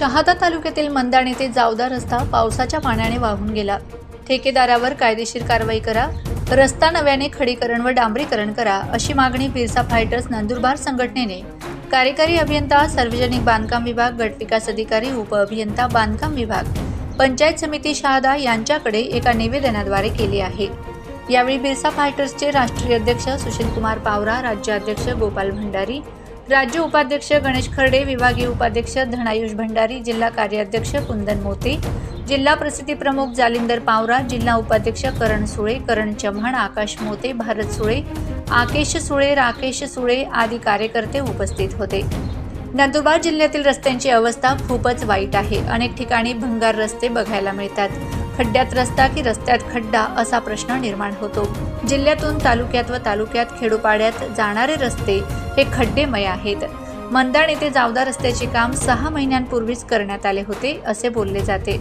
शहादा तालुक्यातील मंदाण येथे जावदा रस्ता पावसाच्या पाण्याने वाहून गेला. ठेकेदारावर कायदेशीर कारवाई करा रस्ता नव्याने खडीकरण व डांबरीकरण करा अशी मागणी बिरसा फायटर्स नंदुरबार संघटनेने. कार्यकारी अभियंता सार्वजनिक बांधकाम विभाग गटविकास अधिकारी उपअभियंता बांधकाम विभाग पंचायत समिती शहादा यांच्याकडे एका निवेदनाद्वारे केली आहे. यावेळी बिरसा फायटर्सचे राष्ट्रीय अध्यक्ष सुशीलकुमार पावरा राज्याध्यक्ष गोपाल भंडारी राज्य उपाध्यक्ष गणेश खर्डे विभागीय उपाध्यक्ष धनायुष भंडारी जिल्हा कार्याध्यक्ष कुंदन मोते जिल्हा प्रसिद्धी प्रमुख जालिंदर पावरा जिल्हा उपाध्यक्ष करण सुळे करण चव्हाण आकाश मोते भारत सुळे आकेश सुळे राकेश सुळे आदी कार्यकर्ते उपस्थित होते. नंदुरबार जिल्ह्यातील रस्त्यांची अवस्था खूपच वाईट आहे. अनेक ठिकाणी भंगार रस्ते बघायला मिळतात. खड्ड्यात रस्ता की रस्त्यात खड्डा असा प्रश्न निर्माण होतो. जिल्ह्यातून तालुक्यात व तालुक्यात खेडोपाड्यात जाणारे रस्ते हे खड्डेमय आहेत. मंदाण येथे जावदा रस्त्याचे काम सहा महिन्यांपूर्वीच करण्यात आले होते असे बोलले जाते.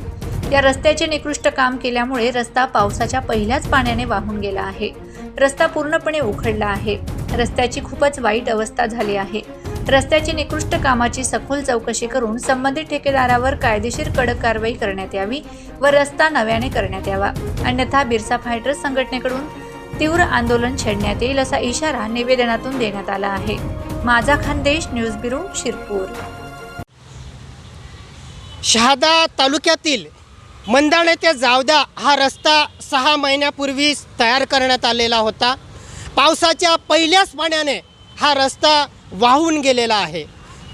या रस्त्याचे निकृष्ट काम केल्यामुळे रस्ता पावसाच्या पहिल्याच पाण्याने वाहून गेला आहे. रस्ता पूर्णपणे उखडला आहे. रस्त्याची खूपच वाईट अवस्था झाली आहे. रस्त्याची निकृष्ट कामाची सखोल चौकशी करून संबंधित ठेकेदारावर कायदेशीर कडक कारवाई करण्यात यावी व रस्ता नव्याने करण्यात यावा. अन्यथा बिरसा फायटर्स संघटनेकडून तीव्र आंदोलन छेडण्यात येईल असा इशारा निवेदनातून देण्यात आला आहे. माझा खानदेश न्यूज ब्युरो शिरपूर. शहादा तालुक्यातील मंदाणे ते जावदा हा रस्ता सहा महिन्यापूर्वीच तयार करण्यात आलेला होता. पावसाच्या पहिल्याच पाण्याने हा रस्ता वाहून गेलेला आहे.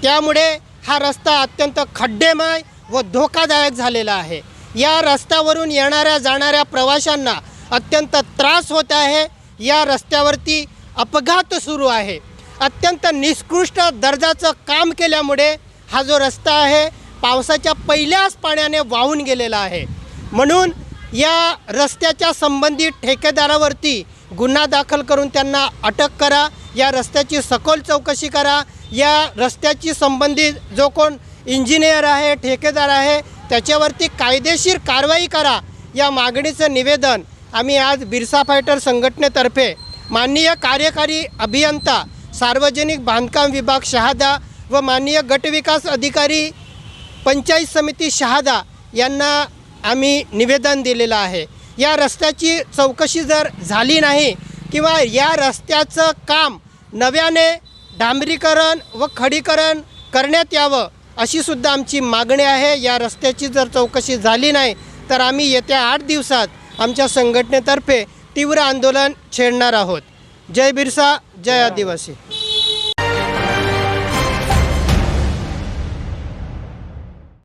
त्यामुळे हा रस्ता अत्यंत खड्डेमय व धोकादायक झालेला आहे. या रस्त्यावरून येणाऱ्या जाणाऱ्या प्रवाशांना अत्यंत त्रास होत आहे. या रस्त्यावरती अपघात सुरू आहे. अत्यंत निकृष्ट दर्जाचं काम केल्यामुळे हा जो रस्ता आहे पावसाच्या पहिल्याच पाण्याने वाहून गेलेला आहे. म्हणून या रस्त्याच्या संबंधित ठेकेदारावरती गुन्हा दाखल करून त्यांना अटक करा या रस्त्याची सखोल चौकशी करा या रस्त्याची संबंधित जो कोण इंजिनियर आहे ठेकेदार आहे त्याच्यावरती कायदेशीर कारवाई करा या मागणीचं निवेदन आम्ही आज बिरसा फायटर संघटनेतर्फे माननीय कार्यकारी अभियंता सार्वजनिक बांधकाम विभाग शहादा व माननीय गटविकास अधिकारी पंचायत समिती शहादा यांना आम्ही निवेदन दिलेलं आहे. या रस्त्याची चौकशी जर झाली नाही किंवा या रस्त्याचं काम नव्याने डांबरीकरण व खडीकरण करण्यात यावं अशी सुद्धा आमची मागणी आहे. या रस्त्याची जर चौकशी झाली नाही तर आम्ही येत्या आठ दिवसात आमच्या संघटनेतर्फे तीव्र आंदोलन छेडणार आहोत. जय बिरसा जय आदिवासी.